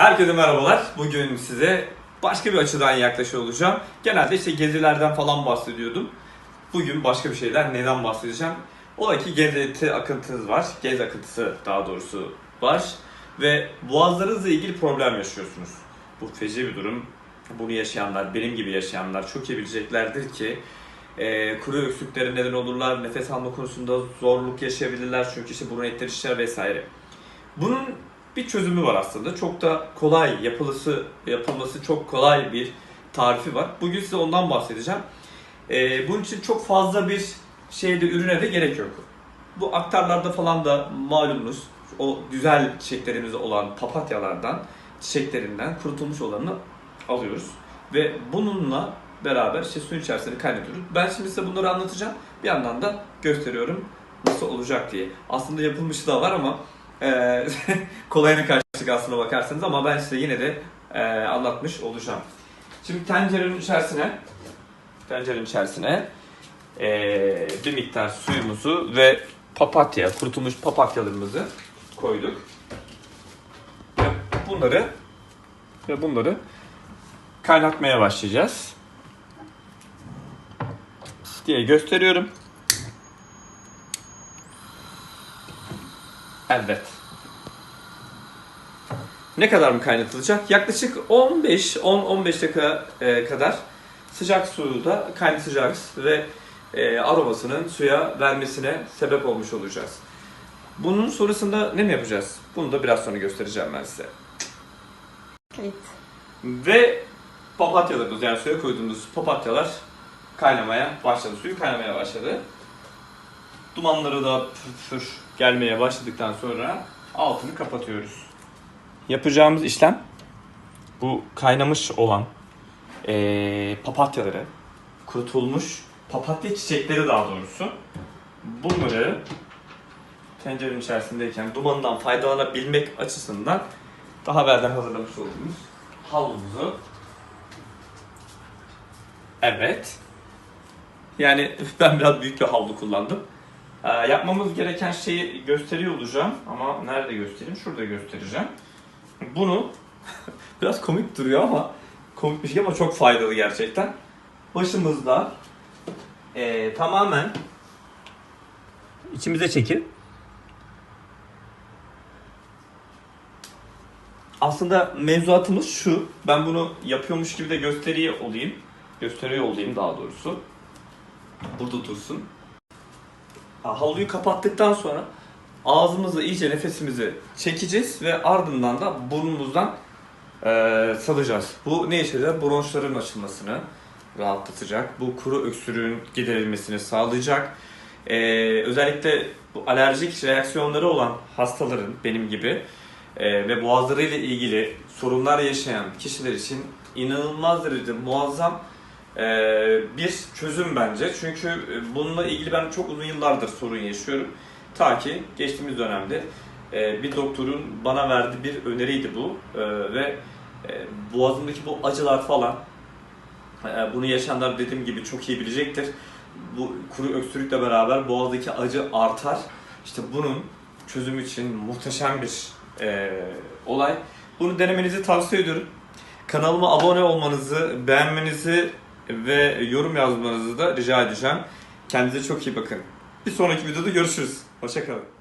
Herkese merhabalar. Bugün size başka bir açıdan yaklaşıyor olacağım. Genelde işte gezilerden falan bahsediyordum. Bugün başka bir şeyden neden bahsedeceğim? Ola ki gezi akıntınız var. Gez akıntısı daha doğrusu var. Ve boğazlarınızla ilgili problem yaşıyorsunuz. Bu feci bir durum. Bunu yaşayanlar, benim gibi yaşayanlar çok iyi bileceklerdir ki e, kuru öksürüklere neden olurlar, nefes alma konusunda zorluk yaşayabilirler çünkü işte burun etleri şişer vesaire. Bunun bir çözümü var aslında. Çok da kolay yapılısı yapılması çok kolay bir tarifi var. Bugün size ondan bahsedeceğim. Ee, bunun için çok fazla bir şeyde ürüne de gerek yok. Bu aktarlarda falan da malumunuz o güzel çiçeklerimiz olan papatyalardan, çiçeklerinden kurutulmuş olanını alıyoruz. Ve bununla beraber işte suyun içerisinde kaynatıyoruz. Ben şimdi size bunları anlatacağım. Bir yandan da gösteriyorum nasıl olacak diye. Aslında yapılmışı da var ama ee, kolayına kaçtık aslına bakarsanız ama ben size yine de e, anlatmış olacağım. Şimdi tencerenin içerisine tencerenin içerisine e, bir miktar suyumuzu ve papatya, kurutulmuş papatyalarımızı koyduk. Ve bunları ve bunları kaynatmaya başlayacağız. diye gösteriyorum. Evet. Ne kadar mı kaynatılacak? Yaklaşık 15 10-15 dakika e, kadar sıcak suyu da kaynatacağız ve e, aromasının suya vermesine sebep olmuş olacağız. Bunun sonrasında ne mi yapacağız? Bunu da biraz sonra göstereceğim ben size. Evet. Ve papatyalarımız yani suya koyduğumuz papatyalar kaynamaya başladı. Suyu kaynamaya başladı. Dumanları da pür pür gelmeye başladıktan sonra altını kapatıyoruz. Yapacağımız işlem bu kaynamış olan eee, papatyaları, kurutulmuş papatya çiçekleri daha doğrusu bunları tencerenin içerisindeyken dumanından faydalanabilmek açısından daha evvelden hazırlamış olduğumuz havlumuzu Evet. Yani ben biraz büyük bir havlu kullandım. Ee, yapmamız gereken şeyi gösteriyor olacağım ama nerede göstereyim? Şurada göstereceğim. Bunu biraz komik duruyor ama komik bir şey ama çok faydalı gerçekten. Başımızda ee, tamamen içimize çekip aslında mevzuatımız şu. Ben bunu yapıyormuş gibi de gösteriyor olayım. Gösteriyor olayım daha doğrusu. Burada dursun. Ha, Havluyu kapattıktan sonra ağzımızla iyice nefesimizi çekeceğiz ve ardından da burnumuzdan eee salacağız. Bu ne işe yarar? Bronşların açılmasını rahatlatacak. Bu kuru öksürüğün giderilmesini sağlayacak. Eee, özellikle bu alerjik reaksiyonları olan hastaların benim gibi eee, ve boğazlarıyla ilgili sorunlar yaşayan kişiler için inanılmaz derecede muazzam eee, bir çözüm bence. Çünkü e, bununla ilgili ben çok uzun yıllardır sorun yaşıyorum. Ta ki geçtiğimiz dönemde e, bir doktorun bana verdiği bir öneriydi bu E, ve e, boğazımdaki bu acılar falan e, bunu yaşayanlar dediğim gibi çok iyi bilecektir. Bu kuru öksürükle beraber boğazdaki acı artar. İşte bunun çözümü için muhteşem bir olay. Bunu denemenizi tavsiye ediyorum. Kanalıma abone olmanızı, beğenmenizi ve yorum yazmanızı da rica edeceğim. Kendinize çok iyi bakın. Bir sonraki videoda görüşürüz. Hoşçakalın.